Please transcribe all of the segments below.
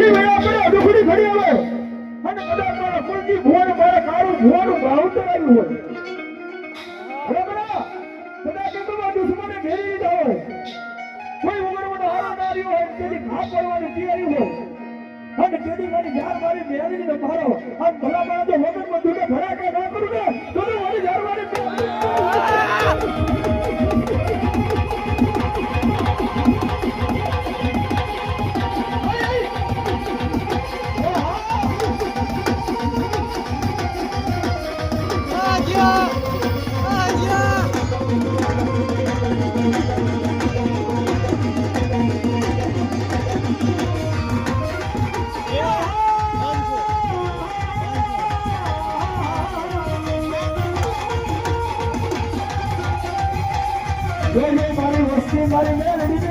દુખડી વયા પડે દુખડી ફરી આવે. અને કદાચ મારા કુલજી ભુવન મારા કારું ભુવાનું ભાવતર આવ્યું હોય. બરાબર કદાચ એ તમારા દુશ્મને ઘેરી હોય. કોઈ ઉમરવાનો હારો ના રહ્યો હોય તેની ઘા કરવાની તૈયારી હોય. અને તેની મારી જાન મારી મેળવી ને મારો આ ભલા મારા જો વગર બધું ભરા કે ના કરું ને? તો મારી જાન મારી. મારી વસ્તી મારી મેળવી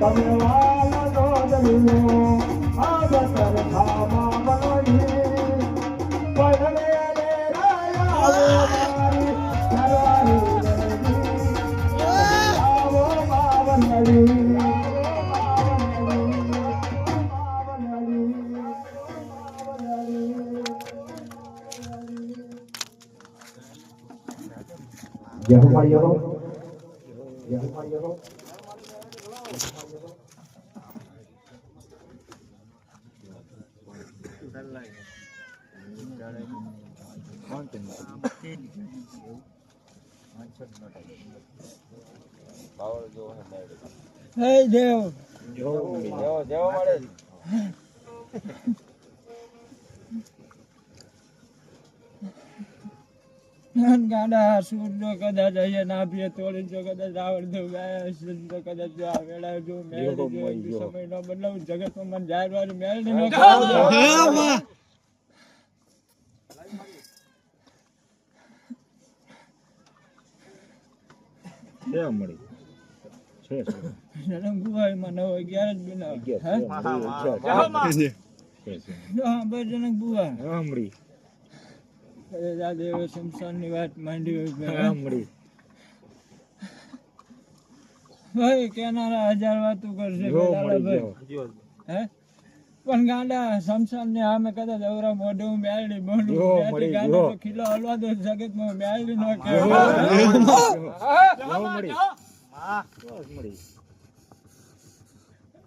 તમે વાલ નો Jehovah Jireh con từng tin Hey, Dale. Yo, yo, yo, ગાડા કદાચ અહીંયા ના તોડી જો કદાચ આવડ દો ગાય તો કદાચ જો આ વેળા જો મેળ જો સમય નો બદલાવ જગતમાં મન જાહેર વાળી મેળની નો જન્મ ગુવાઈ માં નવ અગિયાર જ હા બસ જનક બુવા આ વાત માંડી ભાઈ. કેનારા હજાર વાતો કરશે ભાઈ. હે? પણ ગાંડા શમશાન ને આમે કદાચ અવરા મોઢું મોઢું મેળડી ગાંડા ખીલો હલવા દો જગતમાં મેળડી નો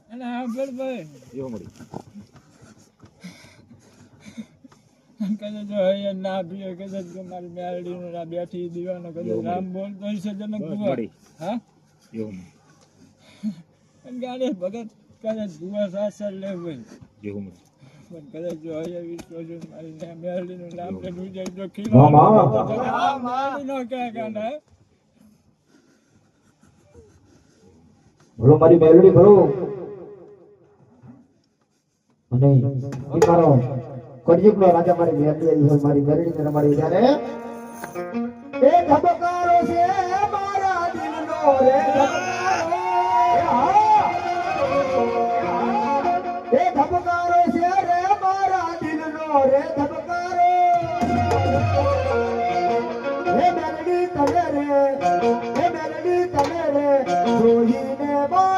અને હા બોલ ભાઈ. કદાચ જો અહીંયા ના પીએ કદાચ મારી મેળડી નો ના બેઠી દીવાનો કદાચ રામ બોલતો હશે જનક હા? પણ ગાંડે ભગત કદાચ બુવા સાસર લે ભાઈ પણ કદાચ જો અહીંયા વિશ્વજન મારી ના નું નામ કે નું જાય જો ખીલો નો ભલો મારી મેલડી ભલો. અને મારો કળયુગનો રાજા મારી મેરડી આવી હોય, મારી મેરડીને રમાડી ત્યારે એ ધબકારો છે મારા દિલનો રે એ ધબકારો છે મારા દિલનો રે તમે રે હે મેલડી તમે રે, જોઈને મારો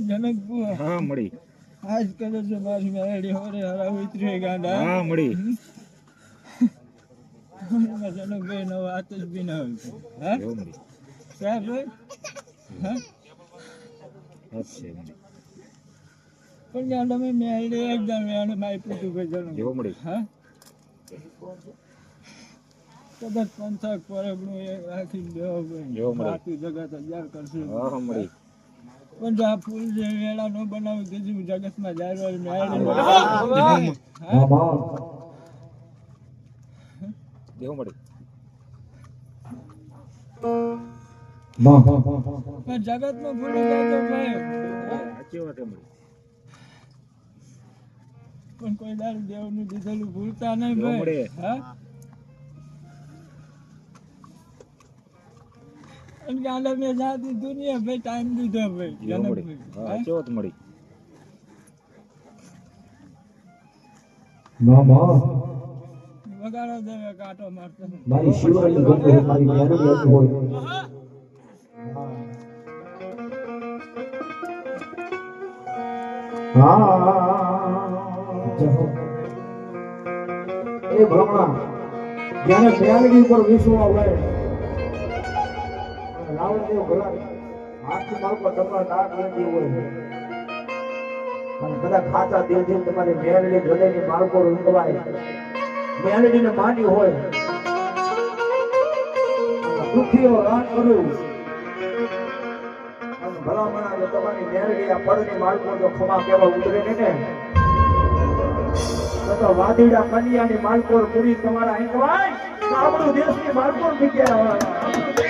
જનક બુઆ હા મળી. આજ કરે છે મારી મેરડી હોરે હરા ઉતરી ગાંડા. હા મળી. જનકભાઈ નો વાત જ બી ના હા? મળી. સાહેબ હા? પણ ગાંડા મેં મેરડી એકદમ એને મારી પૂછું ભાઈ જનક. એવું મળી. હા? કદાચ પંથક પરગણું એ રાખી દેવો મળે. આખી જગત અજાર કરશે. હા હા મળી. પણ જો આ ફૂલ જે વેળા નો બનાવું તેજી જગતમાં જારવાર મેળવી એવું માં પણ જગત નો ભૂલી જાય તો ભાઈ. હા? સાચી વાત એ મળી. પણ કોઈ દારૂ દેવનું દીધેલું ભૂલતા નહીં ભાઈ. મળે. હા? અને ગાંડા મેં જાતી દુનિયા ભાઈ ટાઈમ દીધો ભાઈ એવું મળી. હા મામા. વગાડો દેવે કાંટો મારતો. મારી શિવરાની ગંગો મારી મેરડી આવી હોય. હા. એ ભ્રમણા જ્યારે મેરડી ઉપર વિશ્વ આવે રાવણદેવ ઘણા હાથથી મારું પર તમારા નાક લેતી હોય. અને બધા ખાતા દેવજી તમારી મેરડી હૃદયની માર્ગો રૂંધવાય. મેલડીને માંડી હોય. દુખીઓ રાન કરું અને ભલામણા જો તમારી મેળડી આ પડની માર્ગો જો ખમા કેવા ઉતરે ને? તો વાદીડા કન્યાની માલકોર પૂરી તમારા અહીં કવાય આપણું દેશની માલકોર મૂક્યા